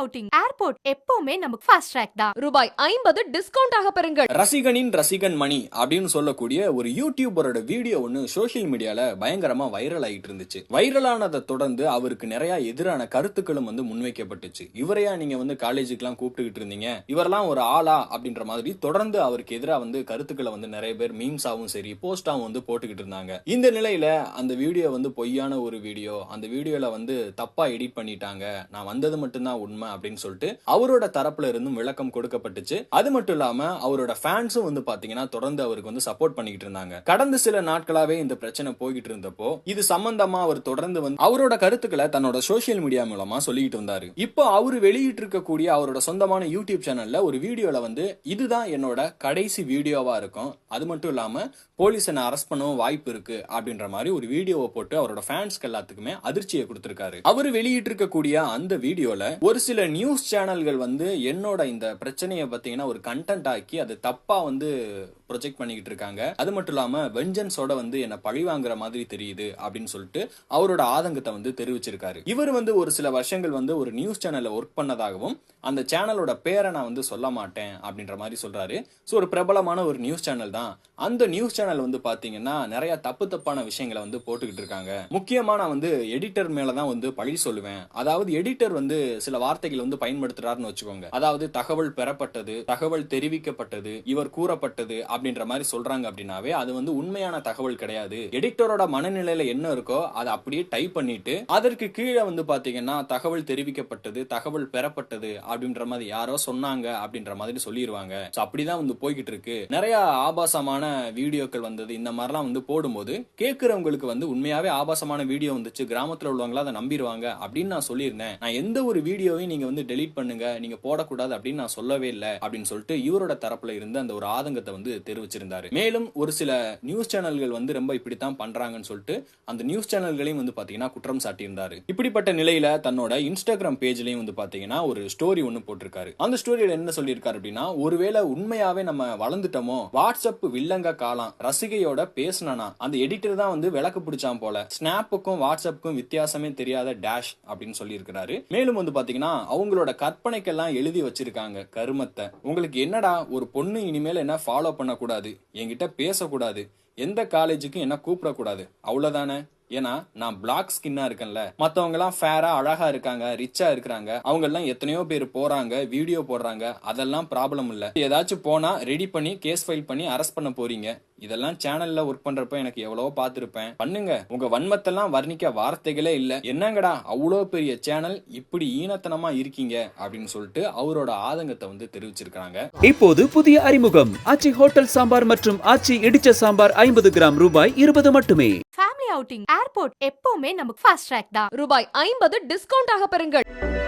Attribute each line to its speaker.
Speaker 1: Outing airport எப்பவுமே நமக்கு fast track தான்.
Speaker 2: ரூபாய் ஐம்பது டிஸ்கவுண்ட் ஆக பெறுங்கள்.
Speaker 3: ரசிகனின் ரசிகன் மணி அப்படின்னு சொல்லக்கூடிய ஒரு யூடியூபரோட வீடியோ ஒன்று சோஷியல் மீடியால பயங்கரமா வைரல் ஆகிட்டு இருந்துச்சு. வைரலானதை தொடர்ந்து அவருக்கு நிறைய எதிரான கருத்துக்களும் வந்து முன்வைக்கப்பட்டுச்சு. இவரையா நீங்க வந்து காலேஜுக்குலாம் கூப்பிட்டுக்கிட்டு இருந்தீங்க? இவரெல்லாம் ஒரு ஆளா அப்படின்ற மாதிரி தொடர்ந்து அவருக்கு எதிராக வந்து கருத்துக்களை வந்து நிறைய பேர் மீம்ஸாவும் சரி போஸ்டாவும் வந்து போட்டுக்கிட்டு இருந்தாங்க. இந்த நிலையில அந்த வீடியோ வந்து பொய்யான ஒரு வீடியோ அந்த வீடியோல வந்து தப்பா எடிட் பண்ணிட்டாங்க. நான் வந்தது மட்டும்தான் உண்மை. அப்படின்னு சொல்லிட்டு அவரோட தரப்புல இருந்தும் விளக்கம் கொடுக்கப்பட்டுச்சு. அது மட்டும் இல்லாம அவரோட ஃபேன்ஸும் வந்து பாத்தீங்கன்னா தொடர்ந்து அவருக்கு வந்து சப்போர்ட் பண்ணிக்கிட்டு இருந்தாங்க. கடந்த சில நாட்களாவே இந்த பிரச்சனை போய்கிட்டு இருந்தப்போ இது சம்பந்தமா அவர் தொடர்ந்து வந்து அவரோட கருத்துக்களை தன்னோட சோசியல் மீடியா மூலமா சொல்லிக்கிட்டு இருந்தாரு. இப்போ அவரு வெளியிட்டு இருக்கக்கூடிய அவரோட சொந்தமான யூடியூப் சேனல்ல ஒரு வீடியோல வந்து இதுதான் என்னோட கடைசி வீடியோவா இருக்கும். அது மட்டும் இல்லாம போலீஸ் என்ன அரெஸ்ட் பண்ணவும் வாய்ப்பு இருக்கு. அப்படின்ற மாதிரி ஒரு வீடியோவை போட்டு அவரோட ஃபேன்ஸ்க்கு எல்லாத்துக்குமே அதிர்ச்சியை கொடுத்திருக்காரு. அவர் வெளியிட்டு இருக்கக்கூடிய அந்த வீடியோல ஒரு சில நியூஸ் சேனல்கள் வந்து என்னோட இந்த பிரச்சனையை பார்த்தீங்கன்னா ஒரு கண்டென்ட் ஆக்கி அது தப்பா வந்து ப்ரொஜெக்ட் பண்ணிக்கிட்டு இருக்காங்க. அது மட்டும் இல்லாம வெஞ்சன்ஸோட வந்து என்னை பழி வாங்குற மாதிரி தெரியுது அப்படின்னு சொல்லிட்டு அவரோட ஆதங்கத்தை வந்து தெரிவிச்சிருக்காரு. இவர் வந்து ஒரு சில வருஷங்கள் வந்து ஒரு நியூஸ் சேனலில் ஒர்க் பண்ணதாகவும் அந்த சேனலோட பேரை நான் வந்து சொல்ல மாட்டேன் அப்படின்ற மாதிரி சொல்றாரு. ஸோ ஒரு பிரபலமான ஒரு நியூஸ் சேனல் தான். அந்த நியூஸ் சேனல் வந்து பாத்தீங்கன்னா நிறைய தப்பு தப்பான விஷயங்களை வந்து போட்டுக்கிட்டு இருக்காங்க. முக்கியமா நான் வந்து எடிட்டர் மேலே தான் வந்து பழி சொல்லுவேன். அதாவது எடிட்டர் வந்து சில வார்த்தை வார்த்தைகள் வந்து பயன்படுத்துறாருன்னு வச்சுக்கோங்க. அதாவது தகவல் பெறப்பட்டது தகவல் தெரிவிக்கப்பட்டது இவர் கூறப்பட்டது அப்படின்ற மாதிரி சொல்றாங்க அப்படின்னாவே அது வந்து உண்மையான தகவல் கிடையாது. எடிட்டரோட மனநிலையில என்ன இருக்கோ அதை அப்படியே டைப் பண்ணிட்டு அதற்கு கீழே வந்து பாத்தீங்கன்னா தகவல் தெரிவிக்கப்பட்டது தகவல் பெறப்பட்டது அப்படின்ற மாதிரி யாரோ சொன்னாங்க அப்படின்ற மாதிரி சொல்லிடுவாங்க அப்படிதான் வந்து போய்கிட்டு இருக்கு நிறைய ஆபாசமான வீடியோக்கள் வந்தது. இந்த மாதிரிலாம் வந்து போடும்போது கேட்கிறவங்களுக்கு வந்து உண்மையாவே ஆபாசமான வீடியோ வந்துச்சு. கிராமத்துல உள்ளவங்களா அதை நம்பிடுவாங்க அப்படின்னு நான் சொல்லியிருந்தேன். நான் எந்த ஒரு வீடியோவையும் நீங்க வந்து டெலீட் பண்ணுங்க நீங்க போடக்கூடாது அப்படின்னு நான் சொல்லவே இல்லை அப்படின்னு சொல்லிட்டு இவரோட தரப்புல இருந்து அந்த ஒரு ஆதங்கத்தை வந்து தெரிவிச்சிருந்தாரு. மேலும் ஒரு சில நியூஸ் சேனல்கள் வந்து ரொம்ப இப்படித்தான் பண்றாங்கன்னு சொல்லிட்டு அந்த நியூஸ் சேனல்களையும் வந்து பாத்தீங்கன்னா குற்றம் சாட்டியிருந்தாரு. இப்படிப்பட்ட நிலையில தன்னோட இன்ஸ்டாகிராம் பேஜ்லயும் வந்து பாத்தீங்கன்னா ஒரு ஸ்டோரி ஒன்னு போட்டிருக்காரு. அந்த ஸ்டோரியில என்ன சொல்லியிருக்காரு அப்படின்னா ஒருவேளை உண்மையாவே நம்ம வளர்ந்துட்டோமோ? வாட்ஸ்அப் வில்லங்க காலம் ரசிகையோட பேசினா அந்த எடிட்டர் தான் வந்து விளக்கு பிடிச்சான் போல. ஸ்னாப்புக்கும் வாட்ஸ்அப்புக்கும் வித்தியாசமே தெரியாத டேஷ் அப்படின்னு சொல்லியிருக்கிறாரு. மேலும் வந்து பாத்தீங்கன்னா அவங்களோட கற்பனைக்கெல்லாம் எழுதி வச்சிருக்காங்க கருமத்தை. உங்களுக்கு என்னடா ஒரு பொண்ணு இனிமேல் என்ன ஃபாலோ பண்ணக்கூடாது? என்கிட்ட பேசக்கூடாது. எந்த காலேஜுக்கும் என்ன கூப்பிடக்கூடாது? அவ்வளோதானே ஏன்னா நான் பிளாக் ஸ்கின்னா இருக்கேன்ல. மத்தவங்க எல்லாம் ஃபேரா அழகா இருக்காங்க ரிச்சா இருக்கிறாங்க. அவங்க எல்லாம் எத்தனையோ பேர் போறாங்க வீடியோ போடுறாங்க. அதெல்லாம் ப்ராப்ளம் இல்ல. ஏதாச்சும் போனா ரெடி பண்ணி கேஸ் ஃபைல் பண்ணி அரெஸ்ட் பண்ண போறீங்க. இதெல்லாம் சேனல்ல ஒர்க் பண்றப்ப எனக்கு எவ்வளவோ பார்த்திருப்பேன். பண்ணுங்க. உங்க வன்மத்தெல்லாம் வர்ணிக்க வார்த்தைகளே இல்ல. என்னங்கடா அவ்வளோ பெரிய சேனல் இப்படி ஈனத்தனமா இருக்கீங்க? அப்படின்னு சொல்லிட்டு அவரோட ஆதங்கத்தை வந்து தெரிவிச்சிருக்காங்க
Speaker 4: இப்போது புதிய அறிமுகம். ஆச்சி ஹோட்டல் சாம்பார் மற்றும் ஆச்சி இடிச்ச சாம்பார் ஐம்பது கிராம் ரூபாய் இருபது மட்டுமே.
Speaker 1: அவுட்டிங் ஏர்போர்ட் எப்பவுமே நமக்கு ஃபாஸ்ட் ட்ராக் தான்.
Speaker 2: ரூபாய் ஐம்பது டிஸ்கவுண்ட் ஆக பெறுங்கள்.